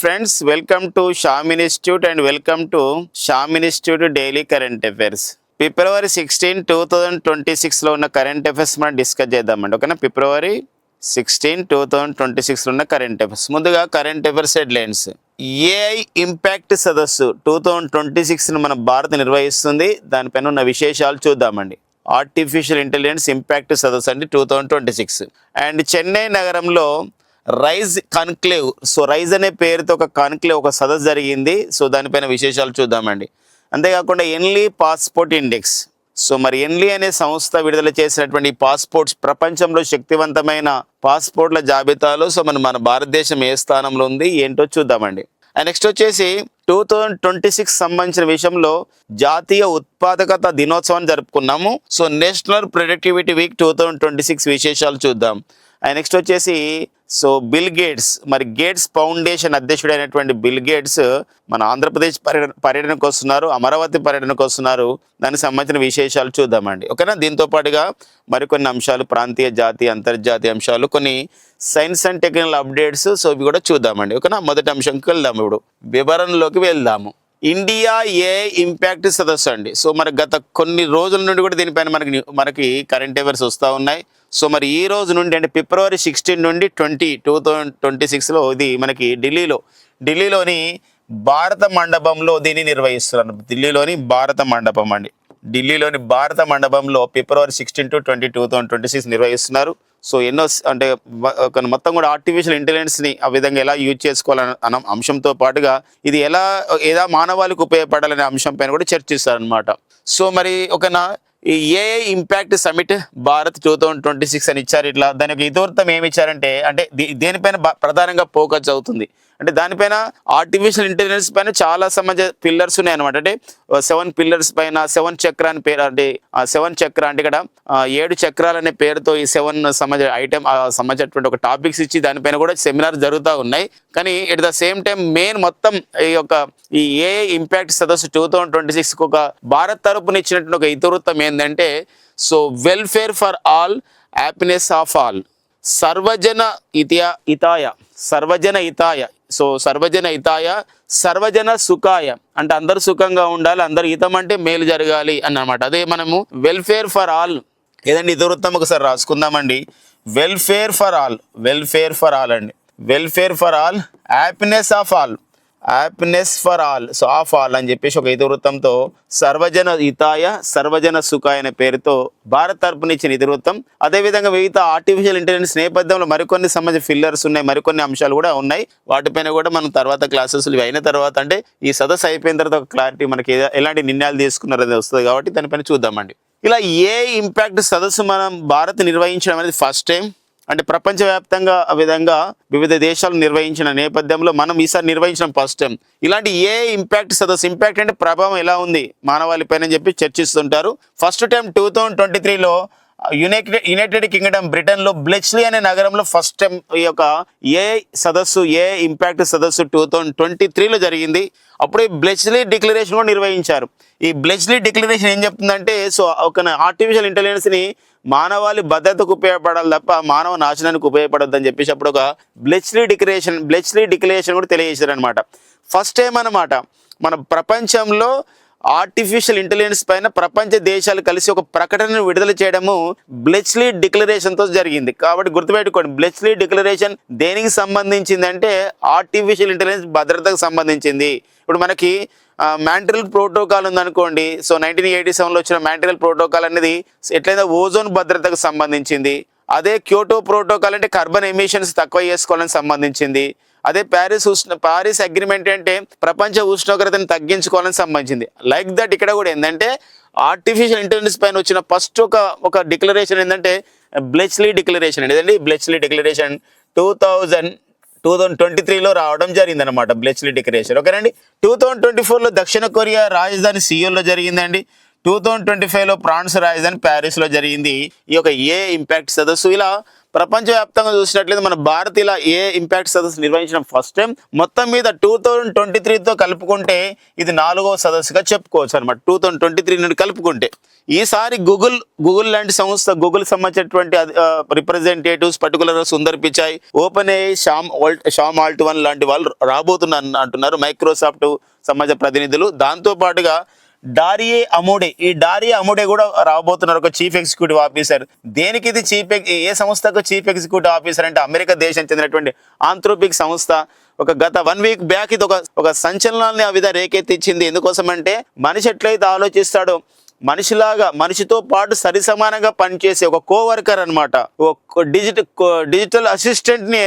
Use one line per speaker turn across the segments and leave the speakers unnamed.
Friends welcome to Sham institute and welcome to Sham institute daily current affairs. February sixteen two thousand twenty సిక్స్లో ఉన్న current affairs మనం discuss చేద్దామండి ఓకేనా? February sixteen two thousand twenty సిక్స్లో ఉన్న current affairs. ముందుగా current affairs headlines. AI impact సదస్సు two thousand twenty సిక్స్ను మన భారత్ నిర్వహిస్తుంది. దానిపైన ఉన్న విశేషాలు చూద్దామండి. ఆర్టిఫిషియల్ ఇంటెలిజెన్స్ ఇంపాక్ట్ సదస్సు అండి two thousand twenty six and Chennai నగరంలో రైజ్ కాన్క్లేవ్. సో రైజ్ అనే పేరుతో ఒక కాన్క్లేవ్ ఒక సదస్సు జరిగింది. సో దానిపైన విశేషాలు చూద్దామండి. అంతేకాకుండా ఎన్లీ పాస్పోర్ట్ ఇండెక్స్. సో మరి ఎన్లీ అనే సంస్థ విడుదల చేసినటువంటి పాస్పోర్ట్స్ ప్రపంచంలో శక్తివంతమైన పాస్పోర్ట్ల జాబితాలో సో మన మన భారతదేశం ఏ స్థానంలో ఉంది ఏంటో చూద్దామండి. నెక్స్ట్ వచ్చేసి టూ థౌజండ్ ట్వంటీ సిక్స్ సంబంధించిన విషయంలో జాతీయ ఉత్పాదకత దినోత్సవాన్ని జరుపుకున్నాము. So national productivity week two thousand twenty six విశేషాలు చూద్దాం. నెక్స్ట్ వచ్చేసి సో బిల్ గేట్స్ మరి గేట్స్ ఫౌండేషన్ అధ్యక్షుడైనటువంటి బిల్ గేట్స్ మన ఆంధ్రప్రదేశ్ పర్యటన పర్యటనకు వస్తున్నారు అమరావతి పర్యటనకు వస్తున్నారు. దానికి సంబంధించిన విశేషాలు చూద్దామండి. ఓకేనా? దీంతో పాటుగా మరికొన్ని అంశాలు ప్రాంతీయ జాతీయ అంతర్జాతీయ అంశాలు కొన్ని science and technical updates so ఇవి కూడా చూద్దామండి. ఓకేనా? మొదటి అంశంకి వెళ్దాము ఇప్పుడు. వివరణలోకి వెళ్దాము. ఇండియా ఏ ఇంపాక్ట్ సదస్సు అండి? సో మరి గత కొన్ని రోజుల నుండి కూడా దీనిపైన మనకి మనకి కరెంట్ అఫైర్స్ వస్తూ ఉన్నాయి. సో మరి ఈ రోజు నుండి అంటే ఫిబ్రవరి సిక్స్టీన్ నుండి ట్వంటీ టూ థౌజండ్ ట్వంటీ సిక్స్లో ఇది మనకి ఢిల్లీలో ఢిల్లీలోని భారత మండపంలో దీన్ని నిర్వహిస్తున్నారు. ఢిల్లీలోని భారత మండపం అండి. ఢిల్లీలోని భారత మండపంలో February sixteen to twenty two thousand twenty six నిర్వహిస్తున్నారు. సో ఎన్నో అంటే ఒక మొత్తం కూడా ఆర్టిఫిషియల్ ఇంటెలిజెన్స్ని ఆ విధంగా ఎలా యూజ్ చేసుకోవాలన్న అన్న అంశంతో పాటుగా ఇది ఎలా ఎలా మానవాళికి ఉపయోగపడాలనే అంశంపైన కూడా చర్చిస్తారనమాట సో మరి ఒక నా ఈ AI impact summit Bharat two thousand twenty six అని ఇచ్చారు ఇట్లా. దానికి ఇతివృత్తం ఏమి ఇచ్చారంటే అంటే దీ- దేనిపైన ప్రధానంగా ఫోకస్ అవుతుంది. అంటే దానిపైన ఆర్టిఫిషియల్ ఇంటెలిజెన్స్ పైన చాలా సమాజ పిల్లర్స్ ఉన్నాయి అనమాట అంటే సెవెన్ పిల్లర్స్ పైన సెవెన్ చక్ర అని పేరు అంటే ఆ సెవెన్ చక్ర అంటే ఇక్కడ ఏడు చక్రాలు అనే పేరుతో ఈ సెవెన్ సమాజ ఐటెం సంబంధించినటువంటి ఒక టాపిక్స్ ఇచ్చి దానిపైన కూడా సెమినార్ జరుగుతూ ఉన్నాయి. కానీ at the same time main మొత్తం ఈ యొక్క ఈ ఏ ఇంపాక్ట్ సదస్సు టూ థౌజండ్ ట్వంటీ సిక్స్కి ఒక భారత్ తరపున ఇచ్చినటువంటి ఒక ఇతివృత్తం ఏంటంటే so welfare for all happiness of all సర్వజన ఇతియా ఇతాయ సర్వజన ఇతాయ సో సర్వజన హితాయ సర్వజన సుఖాయ అంటే అందరు సుఖంగా ఉండాలి అందరు హితం అంటే మేలు జరగాలి అన్నమాట. అదే మనము వెల్ఫేర్ ఫర్ ఆల్. ఏదండి ఇతివృత్తం ఒకసారి రాసుకుందామండి. Welfare for all welfare for all అండి. Welfare for all happiness of all. Happiness for all so of all అని చెప్పేసి ఒక ఇతివృత్తంతో సర్వజన హితాయ సర్వజన సుఖాయ అనే పేరుతో భారత్ తరపున ఇచ్చిన ఇతివృత్తం అదేవిధంగా వివిధ ఆర్టిఫిషియల్ ఇంటెలిజెన్స్ నేపథ్యంలో మరికొన్ని సంబంధించిన ఫిల్లర్స్ ఉన్నాయి మరికొన్ని అంశాలు కూడా ఉన్నాయి. వాటిపైన కూడా మనం తర్వాత క్లాసెస్ ఇవి అయిన తర్వాత అంటే ఈ సదస్సు అయిపోయిన తర్వాత ఒక క్లారిటీ మనకి ఎలాంటి నిర్ణయాలు తీసుకున్నారు అనేది వస్తుంది కాబట్టి దానిపైన చూద్దామండి. ఇలా ఏ ఇంపాక్ట్ సదస్సు మనం భారత్ నిర్వహించడం అనేది ఫస్ట్ టైం అంటే ప్రపంచవ్యాప్తంగా ఆ విధంగా వివిధ దేశాలు నిర్వహించిన నేపథ్యంలో మనం ఈసారి నిర్వహించడం ఫస్ట్ టైం ఇలాంటి ఏ ఇంపాక్ట్ సదస్సు ఇంపాక్ట్ అంటే ప్రభావం ఎలా ఉంది? మానవాళి పైన చెప్పి చర్చిస్తుంటారు. First time two thousand twenty త్రీలో యునైటెడ్ యునైటెడ్ కింగ్డమ్ బ్రిటన్లో బ్లెచ్లీ అనే నగరంలో ఫస్ట్ టైం ఈ యొక్క ఏ సదస్సు ఏ ఇంపాక్ట్ సదస్సు టూ థౌజండ్ ట్వంటీ త్రీలో జరిగింది. అప్పుడు ఈ బ్లెచ్లీ డిక్లరేషన్ కూడా నిర్వహించారు. ఈ బ్లెచ్లీ డిక్లరేషన్ ఏం చెప్తుందంటే సో ఒక ఆర్టిఫిషియల్ ఇంటెలిజెన్స్ని మానవాళి భద్రతకు ఉపయోగపడాలి తప్ప మానవ నాశనానికి ఉపయోగపడద్దు అని చెప్పేసి అప్పుడు ఒక బ్లెచ్లీ డిక్లరేషన్ బ్లెచ్లీ డిక్లరేషన్ కూడా తెలియజేశారనమాట ఫస్ట్ టైం అనమాట మన ప్రపంచంలో ఆర్టిఫిషియల్ ఇంటెలిజెన్స్ పైన ప్రపంచ దేశాలు కలిసి ఒక ప్రకటనను విడుదల చేయడము బ్లెచ్లీ డిక్లరేషన్తో జరిగింది. కాబట్టి గుర్తుపెట్టుకోండి బ్లెచ్లీ డిక్లరేషన్ దేనికి సంబంధించింది అంటే ఆర్టిఫిషియల్ ఇంటెలిజెన్స్ భద్రతకు సంబంధించింది. ఇప్పుడు మనకి మ్యాంట్రల్ ప్రోటోకాల్ ఉందనుకోండి సో నైన్టీన్ ఎయిటీ సెవెన్లో వచ్చిన మ్యాంట్రల్ ప్రోటోకాల్ అనేది ఎట్లయితే ఓజోన్ భద్రతకు సంబంధించింది అదే క్యోటో ప్రోటోకాల్ అంటే కార్బన్ ఎమిషన్స్ తక్కువ చేసుకోవాలని సంబంధించింది అదే ప్యారిస్ ఉష్ణ ప్యారిస్ అగ్రిమెంట్ అంటే ప్రపంచ ఉష్ణోగ్రతను తగ్గించుకోవాలని సంబంధించింది. లైక్ దట్ ఇక్కడ కూడా ఏంటంటే ఆర్టిఫిషియల్ ఇంటెలిజెన్స్ పైన వచ్చిన ఫస్ట్ ఒక ఒక డిక్లరేషన్ ఏంటంటే బ్లెచ్లీ డిక్లరేషన్ ఏంటండి Bletchley declaration two thousand two thousand twenty త్రీలో రావడం జరిగిందనమాట బ్లెచ్లీ డెకరేషన్. ఓకేనండి? టూ థౌజండ్ ట్వంటీ ఫోర్లో దక్షిణ కొరియా రాజధాని సియోల్లో జరిగిందండి. టూ థౌజండ్ ట్వంటీ ఫైవ్లో ఫ్రాన్స్ రాజధాని ప్యారిస్లో జరిగింది. ఈ యొక్క ఏ ఇంపాక్ట్ సదస్సు. ఇలా ప్రపంచవ్యాప్తంగా చూసినట్లయితే మన భారత్ ఇలా ఏ ఇంపాక్ట్ సదస్సు నిర్వహించడం ఫస్ట్ టైం మొత్తం మీద టూ థౌజండ్ ట్వంటీ త్రీతో కలుపుకుంటే ఇది నాలుగో సదస్సుగా చెప్పుకోవచ్చు అనమాట టూ థౌజండ్ ట్వంటీ త్రీ నుండి కలుపుకుంటే. ఈసారి గూగుల్ గూగుల్ లాంటి సంస్థ గూగుల్ సంబంధించినటువంటి representatives particular Sundar Pichai OpenAI Sam Alt Sam Altman లాంటి వాళ్ళు రాబోతున్నారు అంటున్నారు. మైక్రోసాఫ్ట్ సమాజ ప్రతినిధులు. దాంతో పాటుగా డారియే అమోడే. ఈ డారియే అమోడే కూడా రాబోతున్నారు. ఒక చీఫ్ ఎగ్జిక్యూటివ్ ఆఫీసర్ దేనికి ఇది చీఫ్ ఏ సంస్థకు చీఫ్ ఎగ్జిక్యూటివ్ ఆఫీసర్ అంటే అమెరికా దేశం చెందినటువంటి ఆంథ్రోపిక్ సంస్థ. ఒక గత వన్ వీక్ బ్యాక్ ఇది ఒక ఒక సంచలనాన్ని ఆ విధంగా రేకెత్తించింది. ఎందుకోసం అంటే మనిషి ఎట్లయితే ఆలోచిస్తాడో మనిషిలాగా మనిషితో పాటు సరి సమానంగా పనిచేసే ఒక కోవర్కర్ అనమాట ఒక డిజిటల్ డిజిటల్ అసిస్టెంట్ని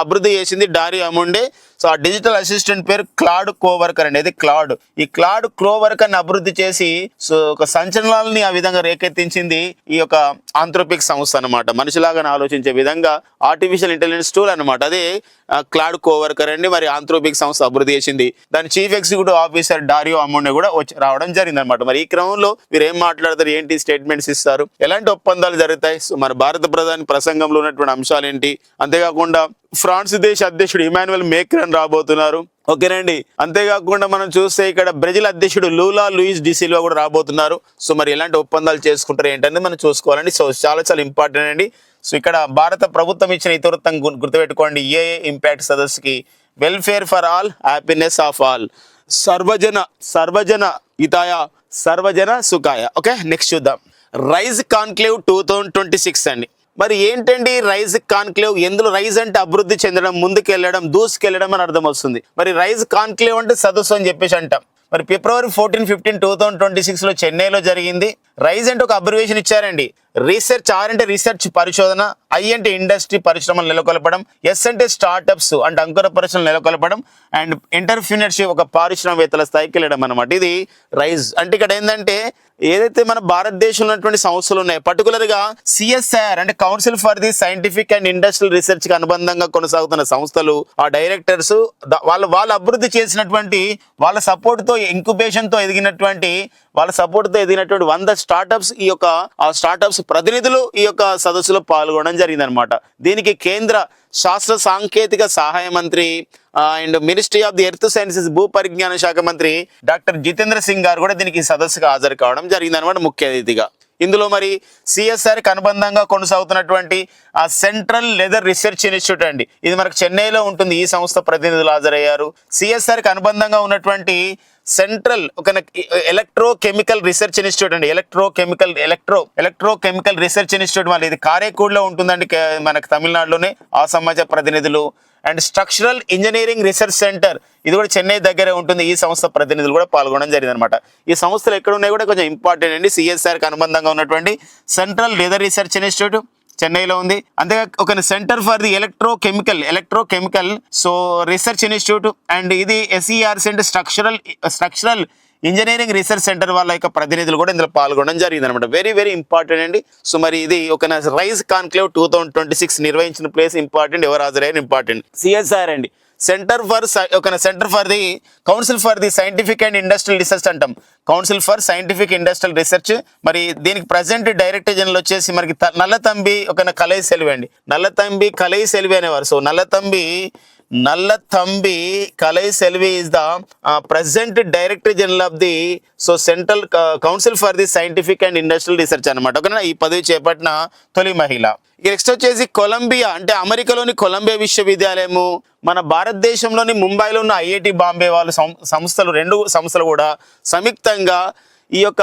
అభివృద్ధి చేసింది డారి అముండే. సో ఆ డిజిటల్ అసిస్టెంట్ పేరు క్లాడ్ కోవర్కర్ అనేది క్లాడ్. ఈ క్లాడ్ కోవర్కర్ని అభివృద్ధి చేసి సో ఒక సంచలనాలని ఆ విధంగా రేకెత్తించింది ఈ యొక్క ఆంథ్రోపిక్ సంస్థ అనమాట మనిషిలాగా ఆలోచించే విధంగా ఆర్టిఫిషియల్ ఇంటెలిజెన్స్ టూల్ అనమాట అదే క్లాడ్ కోవర్కర్ అండి మరి ఆంథ్రోపిక్ సంస్థ అభివృద్ధి చేసింది. దాని chief executive officer Dario Amodei కూడా వచ్చి రావడం జరిగింది అనమాట మరి ఈ క్రమంలో మీరు ఏం మాట్లాడతారు? ఏంటి స్టేట్మెంట్స్ ఇస్తారు? ఎలాంటి ఒప్పందాలు జరుగుతాయి? సో మన భారత ప్రధాని ప్రసంగంలో ఉన్నటువంటి అంశాలు ఏంటి? అంతేకాకుండా ఫ్రాన్స్ దేశ అధ్యక్షుడు ఇమాన్యువల్ మేక్రన్ రాబోతున్నారు. ఓకేనండి. అంతేకాకుండా మనం చూస్తే ఇక్కడ బ్రెజిల్ అధ్యక్షుడు లూలా లూయిస్ డిసిల్వా కూడా రాబోతున్నారు. సో మరి ఎలాంటి ఒప్పందాలు చేసుకుంటారు ఏంటనేది మనం చూసుకోవాలండి. సో చాలా చాలా ఇంపార్టెంట్ అండి. సో ఇక్కడ భారత ప్రభుత్వం ఇచ్చిన ఇతవృత్తం గు- గుర్తుపెట్టుకోండి. ఏ impact సదస్సుకి? Welfare for all happiness of all. సర్వజన సర్వజన హితాయ సర్వజన సుఖాయ. ఓకే నెక్స్ట్ చూద్దాం. Rise conclave two thousand twenty six అండి. మరి ఏంటండి రైజ్ కాన్క్లేవ్? ఎందులో రైజ్ అంటే అభివృద్ధి చెందడం ముందుకెళ్ళడం దూసుకెళ్ళడం అని అర్థం వస్తుంది. మరి రైజ్ కాన్క్లేవ్ అంటే సదస్సు అని చెప్పేసి అంటాం. మరి February fourteen fifteen two thousand twenty సిక్స్లో చెన్నైలో జరిగింది. రైజ్ అంటే ఒక అబ్రివేషన్ ఇచ్చారండి. రీసెర్చ్ ఆర్ అంటే రీసెర్చ్ పరిశోధన ఐ అంటే ఇండస్ట్రీ పరిశ్రమలు నెలకొల్పడం ఎస్ అంటే స్టార్టప్స్ అంటే అంకుర పరిశ్రమలు నెలకొల్పడం అండ్ ఎంటర్ప్రినర్షిప్ ఒక పారిశ్రామికవేత్తల స్థాయికి వెళ్ళడం అనమాట ఇది రైజ్ అంటే ఇక్కడ ఏంటంటే ఏదైతే మన భారతదేశంలో ఉన్నటువంటి సంస్థలు ఉన్నాయో పర్టికులర్గా సిఎస్ఆర్ అంటే council for the scientific and industrial రీసెర్చ్కి అనుబంధంగా కొనసాగుతున్న సంస్థలు ఆ డైరెక్టర్స్ వాళ్ళు వాళ్ళు అభివృద్ధి చేసినటువంటి వాళ్ళ సపోర్ట్తో ఇంక్యుబేషన్తో ఎదిగినటువంటి వాళ్ళ సపోర్ట్తో ఎదిగినటువంటి వంద స్టార్టప్స్ ఈ యొక్క ఆ స్టార్టప్స్ ప్రతినిధులు ఈ యొక్క సదస్సులో పాల్గొనడం జరిగిందనమాట దీనికి కేంద్ర శాస్త్ర సాంకేతిక సహాయ మంత్రి and ministry of the earth sciences భూ పరిజ్ఞాన శాఖ మంత్రి డాక్టర్ జితేంద్ర సింగ్ గారు కూడా దీనికి సదస్సుగా హాజరు కావడం జరిగిందనమాట ముఖ్య అతిథిగా. ఇందులో మరి సిఎస్ఆర్కి అనుబంధంగా కొనసాగుతున్నటువంటి ఆ సెంట్రల్ లెదర్ రీసెర్చ్ ఇన్స్టిట్యూట్ అండి. ఇది మనకు చెన్నైలో ఉంటుంది. ఈ సంస్థ ప్రతినిధులు హాజరయ్యారు. సిఎస్ఆర్కి అనుబంధంగా ఉన్నటువంటి సెంట్రల్ ఒక ఎలక్ట్రో కెమికల్ రీసెర్చ్ ఇన్స్టిట్యూట్ అండి. Electrochemical electro electrochemical research institute మళ్ళీ ఇది కారేకూడ్లో ఉంటుందండి మనకు తమిళనాడులోనే. ఆ సమాజ ప్రతినిధులు and structural engineering research centre. ఇది కూడా చెన్నై దగ్గరే ఉంటుంది. ఈ సంస్థ ప్రతినిధులు కూడా పాల్గొనడం జరిగింది అనమాట ఈ సంస్థలు ఎక్కడ ఉన్నాయి కూడా కొంచెం ఇంపార్టెంట్ అండి. సిఎస్ఆర్కి అనుబంధంగా ఉన్నటువంటి సెంట్రల్ లెదర్ రీసెర్చ్ ఇన్స్టిట్యూట్. చెన్నైలో ఉంది. అంతేగా ఒక centre for the electrochemical electrochemical so research institute and ఇది ఎస్ఈఆర్సీ అంటే structural structural engineering research centre వాళ్ళ యొక్క ప్రతినిధులు కూడా ఇందులో పాల్గొనడం జరిగింది అనమాట వెరీ వెరీ ఇంపార్టెంట్ అండి. సో మరి ఇది ఒక rise conclave two thousand twenty six నిర్వహించిన ప్లేస్ ఇంపార్టెంట్ ఎవరు హాజరైన ఇంపార్టెంట్. సిఎస్ఆర్ అండి. సెంటర్ ఫర్ ఒక centre for the council for the scientific and industrial research అంటాం. Council for scientific industrial research. మరి దీనికి ప్రజెంట్ డైరెక్టర్ జనరల్ వచ్చేసి మనకి త- నల్లతంబి ఒక కలై సెల్వి అండి. నల్లతంబి కలై సెల్వి అనేవారు. So Nallathambi Nallathambi Kalai Selvi is the present director general of the so central council for the scientific and industrial research అనమాట ఓకేనా? ఈ పదవి చేపట్టిన తొలి మహిళ. ఇక నెక్స్ట్ వచ్చేసి కొలంబియా అంటే అమెరికాలోని కొలంబియా విశ్వవిద్యాలయము మన భారతదేశంలోని ముంబైలో ఉన్న ఐఐటి బాంబే వాళ్ళు సం- సంస్థలు రెండు సంస్థలు కూడా సంయుక్తంగా ఈ యొక్క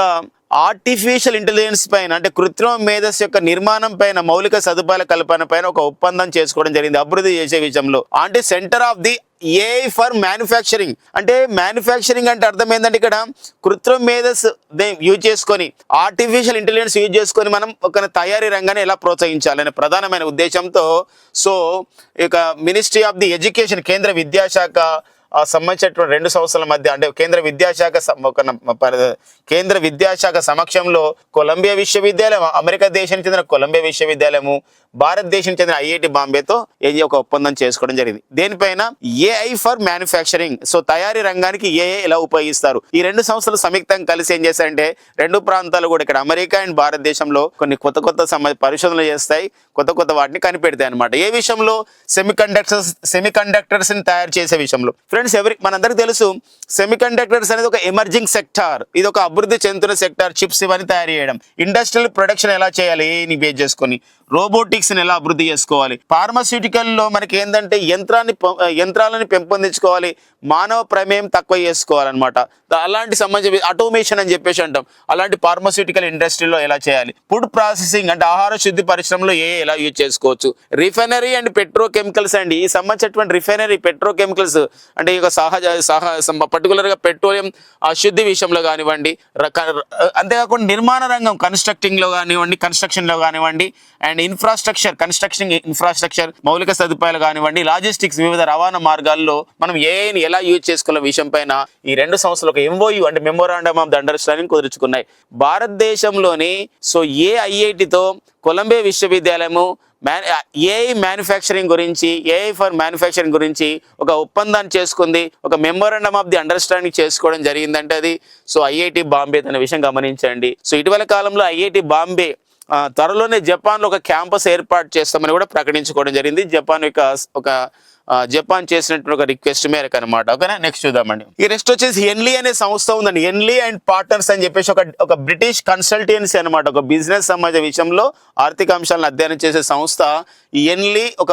ఆర్టిఫిషియల్ ఇంటెలిజెన్స్ పైన అంటే కృత్రిమ మేధస్సు యొక్క నిర్మాణం పైన మౌలిక సదుపాయాల కల్పన పైన ఒక ఒప్పందం చేసుకోవడం జరిగింది అభివృద్ధి చేసే విషయంలో. అంటే centre of the AI for manufacturing అంటే మ్యానుఫ్యాక్చరింగ్ అంటే అర్థం ఏంటంటే ఇక్కడ కృత్రిమ మేధస్ యూజ్ చేసుకొని ఆర్టిఫిషియల్ ఇంటెలిజెన్స్ యూజ్ చేసుకొని మనం ఒక తయారీ రంగాన్ని ఎలా ప్రోత్సహించాలనే ప్రధానమైన ఉద్దేశంతో సో ఇక మినిస్ట్రీ ఆఫ్ ది ఎడ్యుకేషన్ కేంద్ర విద్యాశాఖ సంబంధించినటువంటి రెండు సంవత్సరాల మధ్య అంటే కేంద్ర విద్యాశాఖ కేంద్ర విద్యాశాఖ సమక్షంలో కొలంబియా విశ్వవిద్యాలయం అమెరికా దేశానికి చెందిన కొలంబియా విశ్వవిద్యాలయము భారతదేశం చెందిన ఐఐటి బాంబేతో ఏది ఒక ఒప్పందం చేసుకోవడం జరిగింది. దేనిపైన ఏఐ ఫర్ మ్యానుఫ్యాక్చరింగ్ సో తయారీ రంగానికి ఏఐ ఎలా ఉపయోగిస్తారు? ఈ రెండు సంస్థలు సంయుక్తంగా కలిసి ఏం చేశారంటే రెండు ప్రాంతాలు కూడా ఇక్కడ అమెరికా అండ్ భారతదేశంలో కొన్ని కొత్త కొత్త సమ పరిశోధనలు చేస్తాయి. కొత్త కొత్త వాటిని కనిపెడతాయి అనమాట ఏ విషయంలో? సెమీ కండక్టర్స్ సెమీ కండక్టర్స్ని తయారు చేసే విషయంలో. ఫ్రెండ్స్ ఎవరి మనందరికీ తెలుసు సెమీ కండక్టర్స్ అనేది ఒక ఎమర్జింగ్ సెక్టార్. ఇది ఒక అభివృద్ధి చెందుతున్న సెక్టార్. చిప్స్ ఇవన్నీ తయారు చేయడం. ఇండస్ట్రియల్ ప్రొడక్షన్ ఎలా చేయాలి? ని బేస్ చేసుకొని. రోబోటిక్ ని ఎలా అభివృద్ధి చేసుకోవాలి? ఫార్మస్యూటికల్లో మనకి ఏంటంటే యంత్రాన్ని యంత్రాలను పెంపొందించుకోవాలి మానవ ప్రమేయం తక్కువ చేసుకోవాలన్నమాట. అలాంటి సంబంధించి ఆటోమేషన్ అని చెప్పేసి అంటాం. అలాంటి ఫార్మస్యూటికల్ ఇండస్ట్రీలో ఎలా చేయాలి? ఫుడ్ ప్రాసెసింగ్ అంటే ఆహార శుద్ధి పరిశ్రమలో ఏ ఎలా యూజ్ చేసుకోవచ్చు? రిఫైనరీ అండ్ పెట్రోకెమికల్స్ అండి. ఈ సంబంధించినటువంటి రిఫైనరీ పెట్రోకెమికల్స్ అంటే ఇక సహజ సహ పర్టికులర్గా పెట్రోలియం అశుద్ధి విషయంలో కానివ్వండి రక- అంతేకాకుండా నిర్మాణ రంగం కన్స్ట్రక్టింగ్లో కానివ్వండి కన్స్ట్రక్షన్లో కానివ్వండి అండ్ ఇన్ఫ్రాస్ట్రక్చర్ కన్స్ట్రక్షన్ ఇన్ఫ్రాస్ట్రక్చర్ మౌలిక సదుపాయాలు కానివ్వండి లాజిస్టిక్స్ వివిధ రవాణా మార్గాల్లో మనం ఏఐని ఎలా యూజ్ చేసుకోవాల విషయం పైన ఈ రెండు సంస్థలు ఒక ఎంఓయు అంటే మెమోరాండమ్ ఆఫ్ ద అండర్స్టాండింగ్ కుదుర్చుకున్నాయి. భారతదేశంలోని సో ఏ ఐఐటితో కొలంబియా విశ్వవిద్యాలయము మ్యాన్ ఏఐ మ్యానుఫ్యాక్చరింగ్ గురించి ఏఐ ఫర్ మ్యానుఫ్యాక్చరింగ్ గురించి ఒక ఒప్పందాన్ని చేసుకుంది. ఒక మెమోరాండమ్ ఆఫ్ ది అండర్స్టాండింగ్ చేసుకోవడం జరిగిందంటే అది. సో ఐఐటి బాంబే అనే విషయం గమనించండి. సో ఇటీవల కాలంలో ఐఐటి బాంబే త్వరలోనే జపాన్లో ఒక క్యాంపస్ ఏర్పాటు చేస్తామని కూడా ప్రకటించుకోవడం జరిగింది. జపాన్ యొక్క ఒక జపాన్ చేసినటువంటి ఒక రిక్వెస్ట్ మేరకు అనమాట ఓకేనా? నెక్స్ట్ చూద్దామండి. ఈ నెక్స్ట్ వచ్చేసి ఎన్లీ అనే సంస్థ ఉందండి. ఎన్లీ అండ్ పార్ట్నర్స్ అని చెప్పేసి ఒక ఒక బ్రిటిష్ కన్సల్టెన్సీ అనమాట ఒక బిజినెస్ సమాజ విషయంలో ఆర్థిక అంశాలను అధ్యయనం చేసే సంస్థ ఎన్లీ ఒక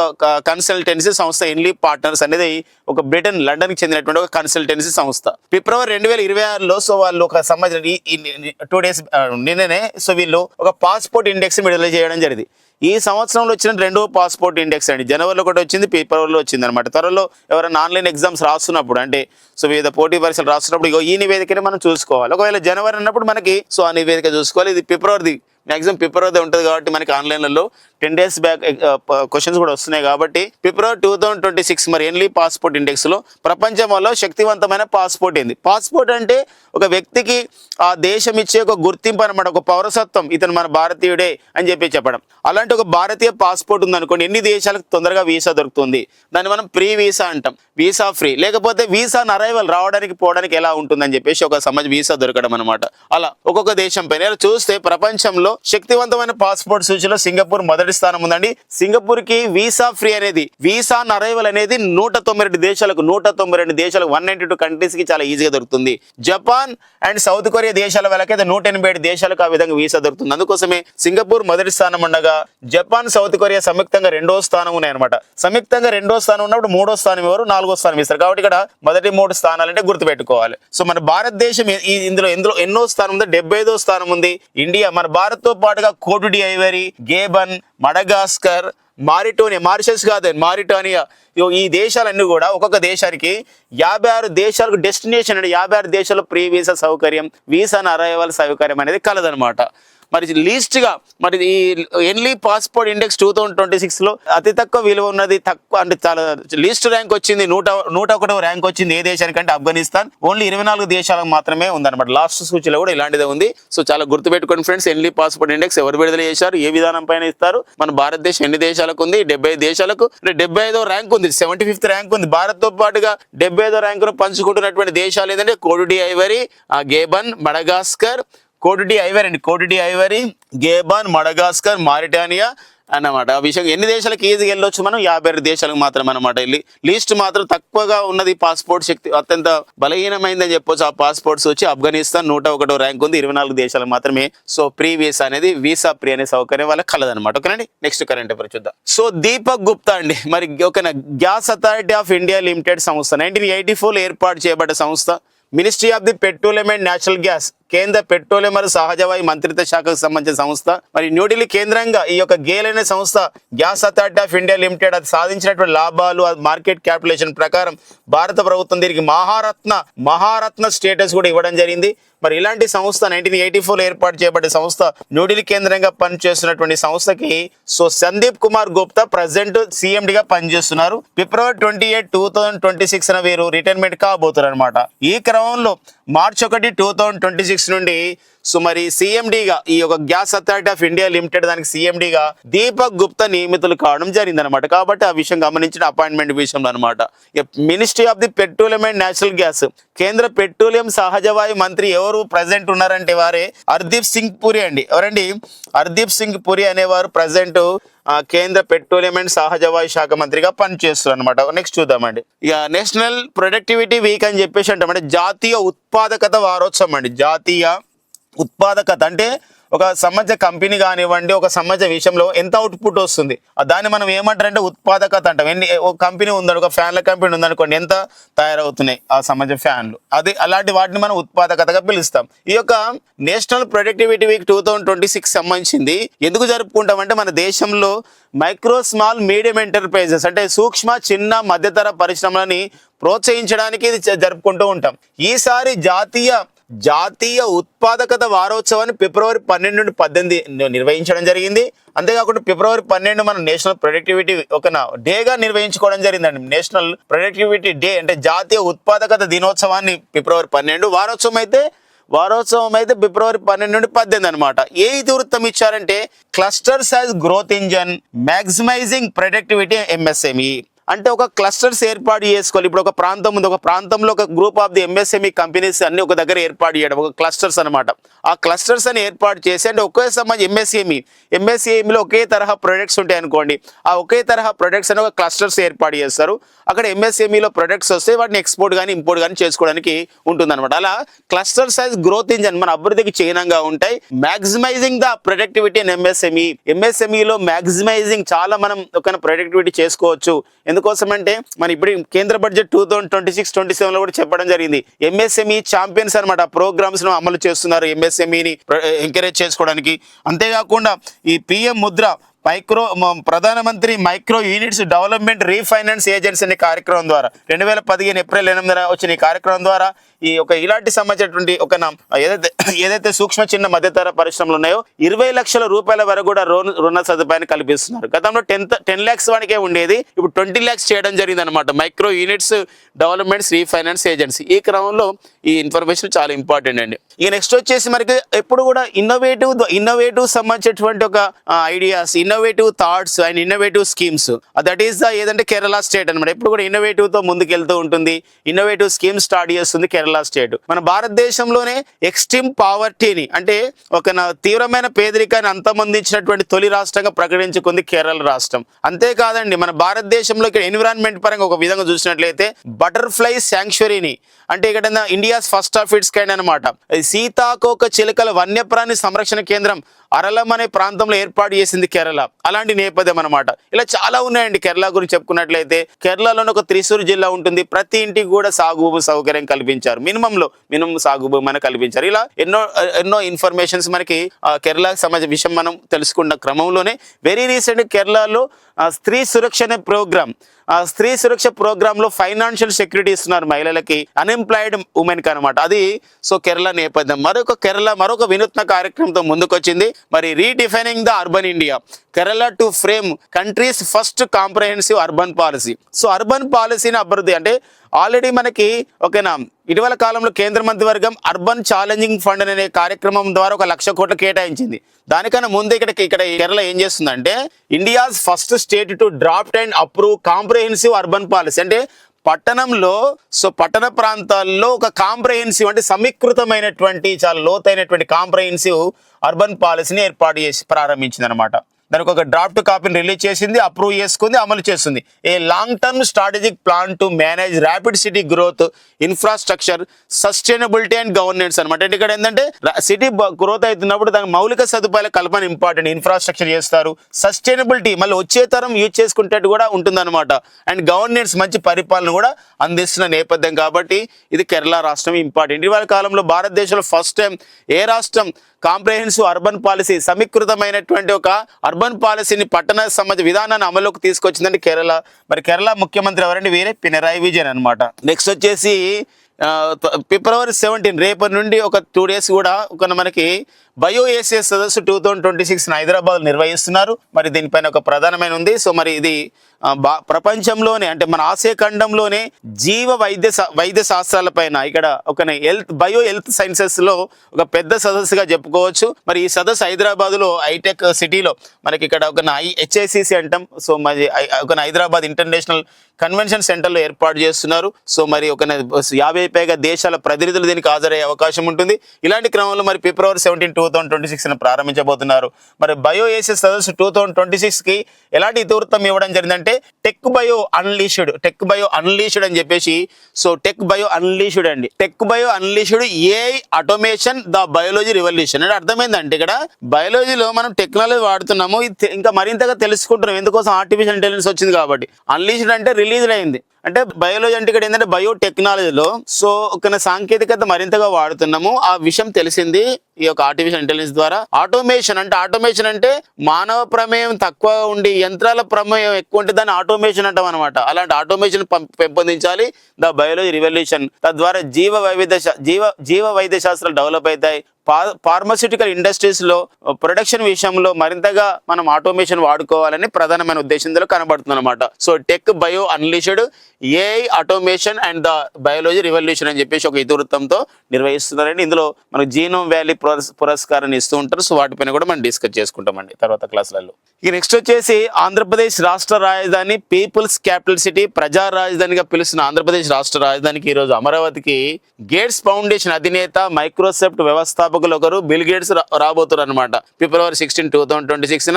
కన్సల్టెన్సీ సంస్థ ఎన్లీ పార్ట్నర్స్ అనేది ఒక బ్రిటన్ లండన్కి చెందినటువంటి ఒక కన్సల్టెన్సీ సంస్థ. ఫిబ్రవరి రెండు వేల ఇరవై ఆరులో సో వాళ్ళు ఒక సంబంధించిన టూ డేస్ నిన్ననే సో వీళ్ళు ఒక పాస్పోర్ట్ ఇండెక్స్ విడుదల చేయడం జరిగింది. ఈ సంవత్సరంలో వచ్చిన రెండో పాస్పోర్ట్ ఇండెక్స్ అండి. జనవరిలో ఒకటి వచ్చింది ఫిబ్రవరిలో వచ్చింది అనమాట త్వరలో ఎవరైనా ఆన్లైన్ ఎగ్జామ్స్ రాస్తున్నప్పుడు అంటే సో వివిధ పోటీ పరీక్షలు రాస్తున్నప్పుడు ఇగో ఈ నివేదికని మనం చూసుకోవాలి. ఒకవేళ జనవరి అన్నప్పుడు మనకి సో ఆ నివేదిక చూసుకోవాలి. ఇది ఫిబ్రవరిది మ్యాక్సిమం ఫిబ్రవరి ఉంటుంది కాబట్టి మనకి ఆన్లైన్లలో టెన్ డేస్ బ్యాక్ క్వశ్చన్స్ కూడా వస్తున్నాయి కాబట్టి ఫిబ్రవరి టూ థౌసండ్ ట్వంటీ సిక్స్ మరి ఎన్లీ పాస్పోర్ట్ ఇండెక్స్లో ప్రపంచంలో శక్తివంతమైన పాస్పోర్ట్ ఏంది? పాస్పోర్ట్ అంటే ఒక వ్యక్తికి ఆ దేశం ఇచ్చే ఒక గుర్తింపు అనమాట ఒక పౌరసత్వం. ఇతను మన భారతీయుడే అని చెప్పి చెప్పడం. అలాంటి ఒక భారతీయ పాస్పోర్ట్ ఉందనుకోండి ఎన్ని దేశాలకు తొందరగా వీసా దొరుకుతుంది? దాన్ని మనం ప్రీ వీసా అంటాం. వీసా ఫ్రీ లేకపోతే వీసా అరైవల్ రావడానికి పోవడానికి ఎలా ఉంటుందని చెప్పేసి ఒక సమాజ వీసా దొరకడం అనమాట. అలా ఒక్కొక్క దేశం పైన. చూస్తే ప్రపంచంలో శక్తివంతమైన పాస్పోర్ట్ సూచిలో సింగపూర్ మొదటి స్థానం ఉందండి. సింగపూర్కి వీసా ఫ్రీ అనేది వీసా అరైవల్ అనేది నూట తొంభై రెండు దేశాలకు నూట తొంభై రెండు దేశాలకు వన్ టూ కంట్రీస్కి చాలా ఈజీగా దొరుకుతుంది. జపాన్ అండ్ సౌత్ కొరియా దేశాల వాళ్ళకైతే నూట ఎనభై ఏడు దేశాలకు ఆ విధంగా వీసా దొరుకుతుంది. అందుకోసమే సింగపూర్ మొదటి స్థానం ఉండగా జపాన్ సౌత్ కొరియా సంయుక్తంగా రెండో స్థానం ఉన్నాయి అనమాట సంయుక్తంగా రెండో స్థానం ఉన్నప్పుడు మూడో స్థానం ఎవరు? నాలుగో స్థానం ఇస్తారు. కాబట్టి ఇక్కడ మొదటి మూడు స్థానాలు అంటే గుర్తుపెట్టుకోవాలి. సో మన భారతదేశం ఈ- ఇందులో ఎందులో ఎన్నో స్థానం ఉంది డెబ్బై ఐదో స్థానం ఉంది. ఇండియా మన భారత్ తో పాటుగా Cote d'Ivoire Gabon Madagascar Mauritania Mauritius కాదు మారిటోనియా. ఈ దేశాలన్నీ కూడా ఒక్కొక్క దేశానికి యాభై ఆరు దేశాలకు డెస్టినేషన్ అంటే యాభై ఆరు దేశాల ప్రీ వీసా సౌకర్యం వీసా అరైవల్ సౌకర్యం అనేది కలదనమాట మరి లీస్ట్గా మరి ఈ Henley passport index two thousand twenty సిక్స్లో అతి తక్కువ విలువ ఉన్నది తక్కువ అంటే చాలా లీస్ట్ ర్యాంక్ వచ్చింది. నూట నూట ఒకటో ర్యాంక్ వచ్చింది ఏ దేశానికంటే ఆఫ్ఘనిస్తాన్. ఓన్లీ ఇరవై నాలుగు దేశాలకు మాత్రమే ఉందన్నమాట. లాస్ట్ సూచిలో కూడా ఇలాంటిదే ఉంది. సో చాలా గుర్తుపెట్టుకోండి ఫ్రెండ్స్ ఎన్లీ పాస్పోర్ట్ ఇండెక్స్ ఎవరు విడుదల చేశారు? ఏ విధానం పైన ఇస్తారు? మన భారతదేశం ఎన్ని దేశాలకు ఉంది? డెబ్బై ఐదు దేశాలకు డెబ్బై ఐదో ర్యాంక్ ఉంది. సెవెంటీ ఫిఫ్త్ ర్యాంక్ ఉంది. భారత్తో పాటుగా డెబ్బై ఐదో ర్యాంకును పంచుకుంటున్నటువంటి దేశాలు ఏంటంటే కోడుడి ఐవరీ ఆ గేబన్ మడగాస్కర్ కోటిడి ఐవరీ అండి. Cote d'Ivoire Gabon Madagascar Mauritania అన్నమాట. ఆ విషయం ఎన్ని దేశాలకు ఈజీగా వెళ్ళొచ్చు మనం? యాభై ఆరు దేశాలకు మాత్రం అనమాట వెళ్ళి లీస్ట్ మాత్రం తక్కువగా ఉన్నది. పాస్పోర్ట్ శక్తి అత్యంత బలహీనమైందని చెప్పొచ్చు. ఆ పాస్పోర్ట్స్ వచ్చి ఆఫ్ఘనిస్తాన్ నూట ఒకటో ర్యాంక్ ఉంది. ఇరవై నాలుగు దేశాలకు మాత్రమే. సో ప్రీ వీసా అనేది వీసా ప్రీ అనే సౌకర్యం వాళ్ళకి కలదనమాట ఓకేనండి నెక్స్ట్ కరెంట్ అఫేర్ చూద్దాం. సో దీపక్ గుప్తా అండి. మరి ఓకేనా gas authority of India limited సంస్థ. నైన్టీన్ ఎయిటీ ఫోర్లో ఏర్పాటు చేయబడ్డ సంస్థ. Ministry of the petroleum and natural gas. కేంద్ర పెట్రోలియం మరియు సహజవాయు మంత్రిత్వ శాఖకు సంబంధించిన సంస్థ మరి న్యూఢిల్లీ కేంద్రంగా ఈ యొక్క గేల్ అనే సంస్థ gas authority of India limited అది సాధించినటువంటి లాభాలు అది మార్కెట్ క్యాపిటలేషన్ ప్రకారం భారత ప్రభుత్వం దీనికి మహారత్న మహారత్న స్టేటస్ కూడా ఇవ్వడం జరిగింది. మరి ఇలాంటి సంస్థ నైన్టీన్ ఎయిటీ ఫోర్ ఏర్పాటు చేయబడిన సంస్థ న్యూఢిల్లీ కేంద్రంగా పనిచేస్తున్నటువంటి సంస్థకి సో సందీప్ కుమార్ గుప్తా ప్రజెంట్ సీఎండిగా పనిచేస్తున్నారు. February twenty eight two thousand twenty six వీరు రిటైర్మెంట్ కాబోతున్నారు అనమాట ఈ క్రమంలో మార్చ్ ఒకటి టూ థౌసండ్ ట్వంటీ సిక్స్ నుండి సో మరి సిఎండిగా ఈ యొక్క gas authority of India limited దానికి సిఎండిగా దీపక్ గుప్తా నియమితులు కావడం జరిగింది అనమాట కాబట్టి ఆ విషయం గమనించిన అపాయింట్మెంట్ విషయంలో అనమాట ministry of the petroleum and natural gas కేంద్ర పెట్రోలియం సహజవాయు మంత్రి ఎవరు ప్రజెంట్ ఉన్నారంటే వారే హర్దీప్ సింగ్ పురి అండి. ఎవరండి? హర్దీప్ సింగ్ పురి అనేవారు ప్రజెంట్ కేంద్ర పెట్రోలియం అండ్ సహజ వాయు శాఖ మంత్రిగా పనిచేస్తున్నారు అనమాట నెక్స్ట్ చూద్దామండి. ఇక నేషనల్ ప్రొడక్టివిటీ వీక్ అని చెప్పేసి అంటామంటే జాతీయ ఉత్పాదకత వారోత్సవం అండి. జాతీయ ఉత్పాదకత అంటే ఒక సంబంధించిన కంపెనీ కానివ్వండి ఒక సంబంధించిన విషయంలో ఎంత అవుట్పుట్ వస్తుంది? దాన్ని మనం ఏమంటారంటే ఉత్పాదకత అంటాం. ఎన్ని ఒక కంపెనీ ఉందని ఒక ఫ్యాన్ల కంపెనీ ఉందనుకోండి ఎంత తయారవుతున్నాయి ఆ సంబంధించిన ఫ్యాన్లు? అది అలాంటి వాటిని మనం ఉత్పాదకతగా పిలుస్తాం. ఈ యొక్క national productivity week two thousand twenty six సంబంధించింది. ఎందుకు జరుపుకుంటామంటే మన దేశంలో మైక్రో స్మాల్ మీడియం ఎంటర్ప్రైజెస్ అంటే సూక్ష్మ చిన్న మధ్యతర పరిశ్రమలని ప్రోత్సహించడానికి ఇది జ- జరుపుకుంటూ ఉంటాం. ఈసారి జాతీయ జాతీయ ఉత్పాదకత వారోత్సవాన్ని ఫిబ్రవరి పన్నెండు నుండి పద్దెనిమిది నిర్వహించడం జరిగింది. అంతేకాకుండా ఫిబ్రవరి పన్నెండు మన నేషనల్ ప్రొడక్టివిటీ ఒక డేగా నిర్వహించుకోవడం జరిగిందండి. నేషనల్ ప్రొడక్టివిటీ డే అంటే జాతీయ ఉత్పాదకత దినోత్సవాన్ని ఫిబ్రవరి పన్నెండు. వారోత్సవం అయితే వారోత్సవం అయితే ఫిబ్రవరి పన్నెండు నుండి పద్దెనిమిది అనమాట ఏ ఇతివృత్తం ఇచ్చారంటే cluster size growth engine maximising productivity MSME. అంటే ఒక క్లస్టర్స్ ఏర్పాటు చేసుకోవాలి. ఇప్పుడు ఒక ప్రాంతం ఉంది. ఒక ప్రాంతంలో ఒక group of the MSME companies అన్ని ఒక దగ్గర ఏర్పాటు చేయడం. ఒక క్లస్టర్స్ అనమాట ఆ క్లస్టర్స్ అని ఏర్పాటు చేసి అంటే ఒకే సంబంధం ఎంఎస్ఏమి ఎంఎస్ఏమిలో ఒకే తరహా ప్రొడక్ట్స్ ఉంటాయి అనుకోండి ఆ ఒకే తరహా ప్రొడక్ట్స్ అని ఒక క్లస్టర్స్ ఏర్పాటు చేస్తారు. అక్కడ ఎంఎస్ఏమిలో ప్రొడక్ట్స్ వస్తే వాటిని ఎక్స్పోర్ట్ కానీ ఇంపోర్ట్ కానీ చేసుకోవడానికి ఉంటుంది అనమాట అలా క్లస్టర్ సైజ్ గ్రోత్ ఇంజన్ మన అభివృద్ధికి చిహ్నంగా ఉంటాయి. Maximising the productivity and MSME ఎంఎస్ఎంఈలో maximising చాలా మనం ఒక ప్రొడక్టివిటీ చేసుకోవచ్చు. ఎందుకోసం అంటే మన ఇప్పుడు కేంద్ర budget two thousand twenty six twenty సెవెన్లో కూడా చెప్పడం జరిగింది. ఎంఎస్ఎంఈ ఛాంపియన్స్ అనమాట ప్రోగ్రామ్స్ను అమలు చేస్తున్నారు ఎంఎస్ఎంఈని ఎంకరేజ్ చేసుకోవడానికి. అంతేకాకుండా ఈ PM Mudra micro Pradhan Mantri micro units development refinance agency అనే కార్యక్రమం ద్వారా రెండు వేల పదిహేను ఏప్రిల్ ఎనిమిదిన వచ్చిన ఈ కార్యక్రమం ద్వారా ఈ ఒక ఇలాంటి సంబంధించినటువంటి ఒక ఏదైతే ఏదైతే సూక్ష్మ చిన్న మధ్యతర పరిశ్రమలు ఉన్నాయో ఇరవై లక్షల రూపాయల వరకు కూడా రుణ రుణ సదుపాయాన్ని కల్పిస్తున్నారు. గతంలో టెన్ టెన్ ల్యాక్స్ వానికే ఉండేది. ఇప్పుడు ట్వంటీ ల్యాక్స్ చేయడం జరిగింది అనమాట micro units developments refinance agency. ఈ క్రమంలో ఈ ఇన్ఫర్మేషన్ చాలా ఇంపార్టెంట్ అండి. ఇక నెక్స్ట్ వచ్చేసి మనకి ఎప్పుడు కూడా ఇన్నోవేటివ్ ఇన్నోవేటివ్ సంబంధించినటువంటి ఒక ideas innovative thoughts and innovative schemes that is the ఏదంటే కేరళ స్టేట్ అనమాట ఎప్పుడు కూడా ఇన్నోవేటివ్తో ముందుకెళ్తూ ఉంటుంది. ఇన్నోవేటివ్ స్కీమ్స్ స్టార్ట్ చేస్తుంది కేరళ స్టేట్ మన భారతదేశంలోనే ఎక్స్ట్రీమ్ పావర్టీని అంటే ఒక నా తీవ్రమైన పేదరికాన్ని అంతమొందించినటువంటి తొలి రాష్ట్రంగా ప్రకటించుకుంది కేరళ రాష్ట్రం. అంతేకాదండి మన భారతదేశంలో ఇక్కడ ఎన్విరాన్మెంట్ పరంగా ఒక విధంగా చూసినట్లయితే బటర్ఫ్లై శాంక్చురీని అంటే ఇక్కడ India's first of its kind అనమాట సీతాకోక చిలుకల వన్యప్రాణి సంరక్షణ కేంద్రం అరలం అనే ప్రాంతంలో ఏర్పాటు చేసింది కేరళ. అలాంటి నేపథ్యం అనమాట ఇలా చాలా ఉన్నాయండి కేరళ గురించి చెప్పుకున్నట్లయితే. కేరళలోని ఒక త్రిశూర్ జిల్లా ఉంటుంది. ప్రతి ఇంటికి కూడా సాగు భూమి సౌకర్యం కల్పించారు. మినిమం లో మినిమం సాగు భూమి అని కల్పించారు. ఇలా ఎన్నో ఎన్నో ఇన్ఫర్మేషన్స్ మనకి కేరళ కేరళకు సంబంధించిన విషయం మనం తెలుసుకున్న క్రమంలోనే. వెరీ రీసెంట్ కేరళలో స్త్రీ సురక్ష అనే ప్రోగ్రామ్ స్త్రీ సురక్ష ప్రోగ్రామ్లో ఫైనాన్షియల్ సెక్యూరిటీ ఇస్తున్నారు మహిళలకి. అన్ఎంప్లాయిడ్ ఉమెన్కి అనమాట అది సో కేరళ నేపథ్యం. మరొక కేరళ మరొక వినూత్న కార్యక్రమంతో ముందుకొచ్చింది. మరి redefining the urban India Kerala to frame country's first comprehensive urban policy so urban పాలసీని అభివృద్ధి అంటే ఆల్రెడీ మనకి ఓకేనా ఇటీవల కాలంలో కేంద్ర మంత్రివర్గం అర్బన్ ఛాలెంజింగ్ ఫండ్ అనే కార్యక్రమం ద్వారా ఒక లక్ష కోట్లు కేటాయించింది. దానికన్నా ముందు ఇక్కడ ఇక్కడ కేరళ ఏం చేస్తుందంటే India's first state to draft and approve comprehensive urban policy అంటే పట్టణంలో సో పట్టణ ప్రాంతాల్లో ఒక కాంప్రహెన్సివ్ అంటే సమీకృతమైనటువంటి చాలా లోతైనటువంటి కాంప్రహెన్సివ్ అర్బన్ పాలసీని ఏర్పాటు చేసి ప్రారంభించింది అనమాట దానికి ఒక డ్రాఫ్ట్ కాపీని రిలీజ్ చేసింది అప్రూవ్ చేసుకుంది అమలు చేస్తుంది. A long term strategic plan to manage rapid city growth infrastructure sustainability and governance అనమాట అంటే ఇక్కడ ఏంటంటే సిటీ గ్రోత్ అవుతున్నప్పుడు దాని మౌలిక సదుపాయాల కల్పన ఇంపార్టెంట్ ఇన్ఫ్రాస్ట్రక్చర్ చేస్తారు సస్టైనబిలిటీ మళ్ళీ వచ్చే తరం యూజ్ చేసుకునేటట్టు కూడా ఉంటుందన్నమాట. అండ్ గవర్నెన్స్ మంచి పరిపాలన కూడా అందిస్తున్న నేపథ్యం కాబట్టి ఇది కేరళ రాష్ట్రం ఇంపార్టెంట్ ఇటీవల కాలంలో భారతదేశంలో ఫస్ట్ టైం ఏ రాష్ట్రం కాంప్రహెన్సివ్ అర్బన్ పాలసీ సమీకృతమైనటువంటి ఒక అర్బన్ పాలసీని పట్టణ సమాజ విధానాన్ని అమలులోకి తీసుకొచ్చిందండి కేరళ. మరి కేరళ ముఖ్యమంత్రి ఎవరండి? వీరే పినరాయి విజయన్ అనమాట నెక్స్ట్ వచ్చేసి ఫిబ్రవరి సెవెంటీన్ రేపటి నుండి ఒక టూ డేస్ కూడా ఒక మనకి బయో ఏసీఎస్ సదస్సు two thousand twenty six Hyderabad నిర్వహిస్తున్నారు. మరి దీనిపైన ఒక ప్రధానమైన ఉంది. సో మరి ఇది ప్రపంచంలోనే అంటే మన ఆసియా ఖండంలోనే జీవ వైద్య శా- వైద్య శాస్త్రాలపైన ఇక్కడ ఒక హెల్త్ బయో హెల్త్ సైన్సెస్లో ఒక పెద్ద సదస్సుగా చెప్పుకోవచ్చు. మరి ఈ సదస్సు హైదరాబాద్లో హైటెక్ సిటీలో మనకి ఇక్కడ ఒక హెచ్ఐసిసి అంటాం. సో మరి ఒక హైదరాబాద్ ఇంటర్నేషనల్ కన్వెన్షన్ సెంటర్లో ఏర్పాటు చేస్తున్నారు. సో మరి ఒక యాభై పైగా దేశాల ప్రతినిధులు దీనికి హాజరయ్యే అవకాశం ఉంటుంది. ఇలాంటి క్రమంలో మరి February seventeen two thousand twenty six ప్రారంభించబోతున్నారు. మరి బయో ఏసీ సదస్సు టూ థౌసండ్ ట్వంటీ సిక్స్కి ఎలాంటి ఇతివృత్తం ఇవ్వడం జరిగిందంటే tech bio unleashed tech bio unleashed అని చెప్పేసి సో టెక్ బయో అన్లీషుడ్ అండి. Tech bio unleashed AI automation the biology revolution. అంటే అర్థమైందంటే ఇక్కడ బయాలజీలో మనం టెక్నాలజీ వాడుతున్నాము ఇంకా మరింతగా తెలుసుకుంటున్నాం. ఎందుకోసం ఆర్టిఫిషియల్ ఇంటెలిజెన్స్ వచ్చింది కాబట్టి. అన్లీషుడ్ అంటే రిలీజ్ అయింది. అంటే బయాలజీ అంటే ఇక్కడ ఏంటంటే బయోటెక్నాలజీలో సో ఒక సాంకేతికత మరింతగా వాడుతున్నాము. ఆ విషయం తెలిసింది ఈ యొక్క ఆర్టిఫిషియల్ ఇంటెలిజెన్స్ ద్వారా. ఆటోమేషన్ అంటే ఆటోమేషన్ అంటే మానవ ప్రమేయం తక్కువ ఉండి యంత్రాల ప్రమేయం ఎక్కువ ఉంటే దాన్ని ఆటోమేషన్ అంటాం అనమాట అలాంటి ఆటోమేషన్ పెంపొందించాలి. ద బయాలజీ రివల్యూషన్ తద్వారా జీవ వైవిధ్య జీవ జీవ వైద్య శాస్త్రాలు డెవలప్ అవుతాయి. ఫార్మస్యూటికల్ ఇండస్ట్రీస్లో ప్రొడక్షన్ విషయంలో మరింతగా మనం ఆటోమేషన్ వాడుకోవాలని ప్రధానమైన ఉద్దేశంతో కనబడుతుంది అనమాట so tech bio unleashed AI automation and the biology revolution అని చెప్పేసి ఒక ఇతివృత్తంతో నిర్వహిస్తున్నారండి. ఇందులో మనకు జీనోమ్ వ్యాలీ పురస్- పురస్కారాన్ని ఇస్తూ ఉంటారు. సో వాటిపైన కూడా మనం డిస్కస్ చేసుకుంటామండి తర్వాత క్లాసులలో. ఇక నెక్స్ట్ వచ్చేసి ఆంధ్రప్రదేశ్ రాష్ట్ర రాజధాని పీపుల్స్ క్యాపిటల్ సిటీ ప్రజా రాజధానిగా పిలుస్తున్న ఆంధ్రప్రదేశ్ రాష్ట్ర రాజధానికి ఈరోజు అమరావతికి గేట్స్ ఫౌండేషన్ అధినేత మైక్రోసాఫ్ట్ వ్యవస్థాపకులు ఒకరు బిల్ గేట్స్ రాబోతున్నారు అనమాట February sixteen two thousand twenty six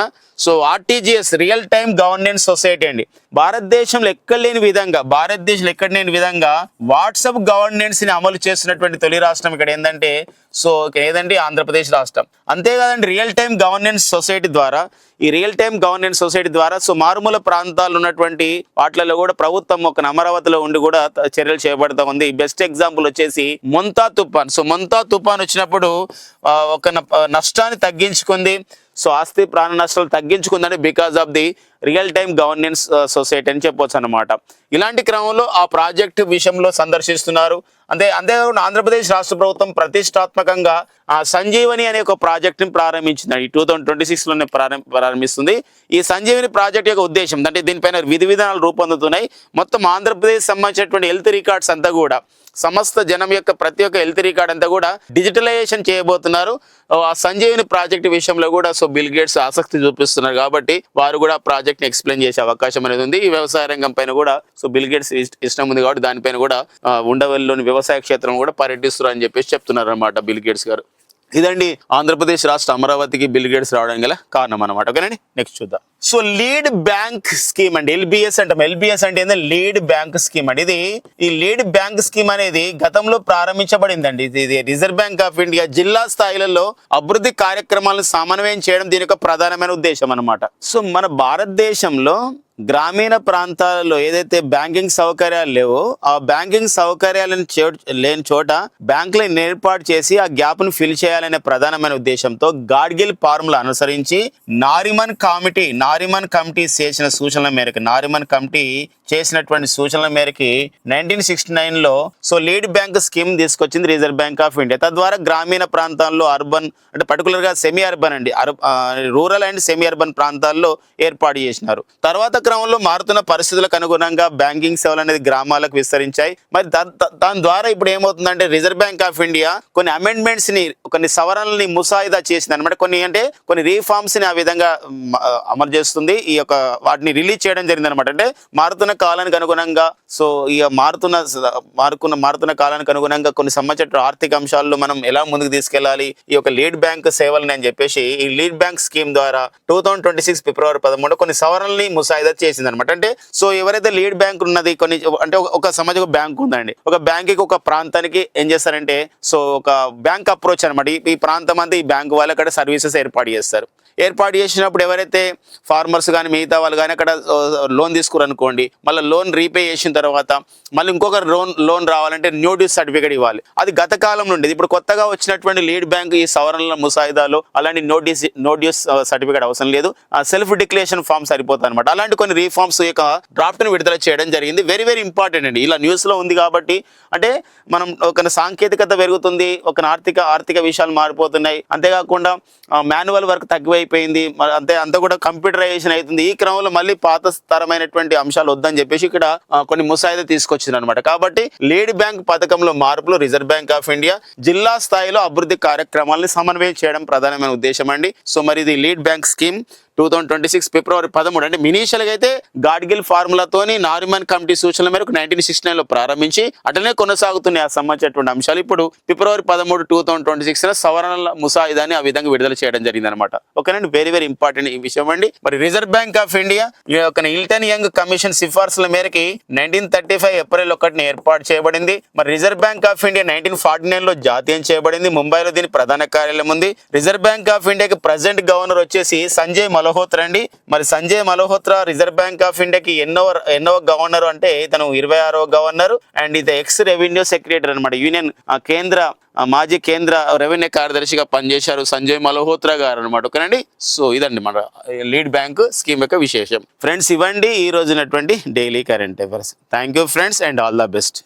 so RTGS real time governance society అండి. భారతదేశంలో ఎక్కడలేని విధంగా భారతదేశంలో ఎక్కడ లేని విధంగా వాట్సాప్ గవర్నెన్స్ని అమలు చేస్తున్నటువంటి తొలి రాష్ట్రం ఇక్కడ ఏంటంటే సో ఏదండి? ఆంధ్రప్రదేశ్ రాష్ట్రం. అంతేకాదండి రియల్ టైమ్ గవర్నెన్స్ సొసైటీ ద్వారా ఈ రియల్ టైమ్ గవర్నెన్స్ సొసైటీ ద్వారా సో మారుమూల ప్రాంతాలు ఉన్నటువంటి వాటిలలో కూడా ప్రభుత్వం ఒక అమరావతిలో ఉండి కూడా చర్యలు చేపడతా ఉంది. బెస్ట్ ఎగ్జాంపుల్ వచ్చేసి మొంతా తుఫాన్. సో మొంతా తుఫాన్ వచ్చినప్పుడు ఒక నష్టాన్ని తగ్గించుకుంది. సో ఆస్తి ప్రాణ నష్టాలు తగ్గించుకుందని because of the real time governance society అని చెప్పొచ్చు అనమాట ఇలాంటి క్రమంలో ఆ ప్రాజెక్ట్ విషయంలో సందర్శిస్తున్నారు. అంతే అంతేకాకుండా ఆంధ్రప్రదేశ్ రాష్ట్ర ప్రభుత్వం ప్రతిష్టాత్మకంగా ఆ సంజీవని అనే ఒక ప్రాజెక్ట్ని ప్రారంభించింది. ఈ టూ థౌజండ్ ట్వంటీ సిక్స్లోనే ప్రారంభ ప్రారంభిస్తుంది. ఈ సంజీవని ప్రాజెక్ట్ యొక్క ఉద్దేశం అంటే దీనిపైన విధి విధానాలు రూపొందుతున్నాయి. మొత్తం ఆంధ్రప్రదేశ్ సంబంధించినటువంటి హెల్త్ రికార్డ్స్ అంతా కూడా. సమస్త జనం యొక్క ప్రతి ఒక్క హెల్త్ రికార్డ్ అంతా కూడా డిజిటలైజేషన్ చేయబోతున్నారు. ఆ సంజీవిని ప్రాజెక్ట్ విషయంలో కూడా సో బిల్ గేట్స్ ఆసక్తి చూపిస్తున్నారు కాబట్టి వారు కూడా ప్రాజెక్ట్ని ఎక్స్ప్లెయిన్ చేసే అవకాశం అనేది ఉంది. ఈ వ్యవసాయ రంగం పైన కూడా సో బిల్ గేట్స్ ఇష్టం ఉంది కాబట్టి దానిపైన కూడా ఉండవల్లిలోని వ్యవసాయ క్షేత్రం కూడా పర్యటిస్తున్నారు అని చెప్పేసి చెప్తున్నారు అనమాట బిల్ గేట్స్ గారు. ఇదండి ఆంధ్రప్రదేశ్ రాష్ట్ర అమరావతికి బిల్ గేట్స్ రావడానికి గల కారణం అనమాట ఓకేనండి నెక్స్ట్ చూద్దాం. సో లీడ్ బ్యాంక్ స్కీమ్ అండి ఎల్బిఎస్ అంటాం. ఎల్బిఎస్ అంటే ఏంటంటే లీడ్ బ్యాంక్ స్కీమ్ అండి. ఇది ఈ లీడ్ బ్యాంక్ స్కీమ్ అనేది గతంలో ప్రారంభించబడిందండి. ఇది ఇది రిజర్వ్ బ్యాంక్ ఆఫ్ ఇండియా జిల్లా స్థాయిలలో అభివృద్ధి కార్యక్రమాలను సమన్వయం చేయడం దీని యొక్క ప్రధానమైన ఉద్దేశం అన్నమాట. సో మన భారతదేశంలో గ్రామీణ ప్రాంతాలలో ఏదైతే బ్యాంకింగ్ సౌకర్యాలు లేవో ఆ బ్యాంకింగ్ సౌకర్యాలను లేని చోట బ్యాంకులను ఏర్పాటు చేసి ఆ గ్యాప్ను ఫిల్ చేయాలనే ప్రధానమైన ఉద్దేశంతో గాడ్గిల్ ఫార్ములా అనుసరించి నారిమన్ కమిటీ నారిమన్ కమిటీ చేసిన సూచనల మేరకు నారిమన్ కమిటీ చేసినటువంటి సూచనల మేరకి నైన్టీన్ సిక్స్టీ నైన్లో సో లీడ్ బ్యాంక్ స్కీమ్ తీసుకొచ్చింది రిజర్వ్ బ్యాంక్ ఆఫ్ ఇండియా. తద్వారా గ్రామీణ ప్రాంతాల్లో అర్బన్ అంటే పర్టికులర్గా సెమీ అర్బన్ అండి రూరల్ అండ్ సెమీ అర్బన్ ప్రాంతాల్లో ఏర్పాటు చేసినారు. తర్వాత కాలక్రమంలో మారుతున్న పరిస్థితులకు అనుగుణంగా బ్యాంకింగ్ సేవలు అనేది గ్రామాలకు విస్తరించాయి. మరి దాని ద్వారా ఇప్పుడు ఏమవుతుందంటే రిజర్వ్ బ్యాంక్ ఆఫ్ ఇండియా కొన్ని అమెండ్మెంట్స్ని కొన్ని సవరణల్ని ముసాయిదా చేసింది అనమాట కొన్ని అంటే కొన్ని రీఫార్మ్స్ని ఆ విధంగా అమలు చేస్తుంది. ఈ యొక్క వాటిని రిలీజ్ చేయడం జరిగింది అనమాట అంటే మారుతున్న కాలానికి అనుగుణంగా సో ఈ మారుతున్న మారుకున్న మారుతున్న కాలానికి అనుగుణంగా కొన్ని సంబంధించిన ఆర్థిక అంశాల్లో మనం ఎలా ముందుకు తీసుకెళ్ళాలి ఈ యొక్క లీడ్ బ్యాంక్ సేవలని అని చెప్పేసి ఈ లీడ్ బ్యాంక్ స్కీమ్ ద్వారా two thousand twenty six February పదమూడు కొన్ని సవరణల్ని ముసాయిదా చేసింది అనమాట అంటే సో ఎవరైతే లీడ్ బ్యాంక్ ఉన్నది కొన్ని అంటే ఒక- సమాజ బ్యాంక్ ఉందండి. ఒక బ్యాంక్కి ఒక ప్రాంతానికి ఏం చేస్తారంటే సో ఒక బ్యాంక్ అప్రోచ్ అనమాట ఈ- ఈ ప్రాంతం అంతా ఈ బ్యాంక్ వాళ్ళు అక్కడ సర్వీసెస్ ఏర్పాటు చేస్తారు. ఏర్పాటు చేసినప్పుడు ఎవరైతే ఫార్మర్స్ కానీ మిగతా వాళ్ళు కానీ అక్కడ లోన్ తీసుకురనుకోండి మళ్ళీ లోన్ రీపే చేసిన తర్వాత మళ్ళీ ఇంకొక లోన్ లోన్ రావాలంటే న్యూ డ్యూస్ సర్టిఫికేట్ ఇవ్వాలి. అది గత కాలం నుండి ఇప్పుడు కొత్తగా వచ్చినటువంటి లీడ్ బ్యాంక్ ఈ సవరణల ముసాయిదాలో అలాంటి notice notice no dues certificate అవసరం లేదు. ఆ సెల్ఫ్ డిక్లరేషన్ ఫామ్ సరిపోతుంది అనమాట అలాంటి కొన్ని రీఫార్మ్స్ యొక్క డ్రాఫ్ట్ను విడుదల చేయడం జరిగింది. వెరీ వెరీ ఇంపార్టెంట్ అండి. ఇలా న్యూస్లో ఉంది కాబట్టి అంటే మనం ఒక సాంకేతికత పెరుగుతుంది ఒక ఆర్థిక ఆర్థిక విషయాలు మారిపోతున్నాయి. అంతేకాకుండా మాన్యువల్ వర్క్ తగ్గిపోయి అయిపోయింది. అంతే అంతా కూడా కంప్యూటరైజేషన్ అవుతుంది. ఈ క్రమంలో మళ్ళీ పాత స్థరమైనటువంటి అంశాలు వద్దని చెప్పేసి ఇక్కడ కొన్ని ముసాయిదా తీసుకొచ్చింది అనమాట కాబట్టి లీడ్ బ్యాంక్ పథకంలో మార్పులు రిజర్వ్ బ్యాంక్ ఆఫ్ ఇండియా జిల్లా స్థాయిలో అభివృద్ధి కార్యక్రమాలను సమన్వయం చేయడం ప్రధానమైన ఉద్దేశం అండి. సో మరి ఇది lead bank scheme. Two thousand twenty six February పదమూడు. అంటే మినీషియల్ అయితే గాడ్గిల్ ఫార్ములాతోని నారిమన్ కమిటీ సూచనల మేరకు నైన్టీన్ సిక్స్టీ నైన్లో ప్రారంభించి అట్లనే కొనసాగుతున్నాయి ఆ సంబంధించినటువంటి అంశాలు. ఇప్పుడు ఫిబ్రవరి పదమూడు టూ థౌసండ్ ట్వంటీ సిక్స్ సవరణల ముసాయిదాని ఆ విధంగా విడుదల చేయడం జరిగింది అనమాట ఓకేనండి వెరీ వెరీ ఇంపార్టెంట్ ఈ విషయం అండి. మరి రిజర్వ్ బ్యాంక్ ఆఫ్ ఇండియా ఈ యొక్క ఇల్టన్ యంగ్ కమిషన్ సిఫార్సుల మేరకి నైన్టీన్ థర్టీ ఫైవ్ ఏప్రిల్ ఒకటిని ఏర్పాటు చేయబడింది. మరి reserve bank of India nineteen forty నైన్లో జాతీయం చేయబడింది. ముంబైలో దీని ప్రధాన కార్యాలయం ఉంది. రిజర్వ్ బ్యాంక్ ఆఫ్ ఇండియాకి ప్రజెంట్ గవర్నర్ వచ్చేసి సంజయ్ మల్హోత్రా అండి. మరి Sanjay Malhotra reserve bank of ఇండియాకి ఎన్నో ఎన్నో గవర్నర్ అంటే ఇతను ఇరవై ఆరో గవర్నర్ అండ్ ఇది ఎక్స్ రెవెన్యూ సెక్రటరీ అనమాట యూనియన్ కేంద్ర మాజీ కేంద్ర రెవెన్యూ కార్యదర్శిగా పనిచేశారు సంజయ్ మల్హోత్రా గారు అనమాట ఓకేనండి? సో ఇదండి మన లీడ్ బ్యాంక్ స్కీమ్ యొక్క విశేషం. ఫ్రెండ్స్ ఇవ్వండి. ఈ రోజునటువంటి daily current affairs. Thank you friends and all the best.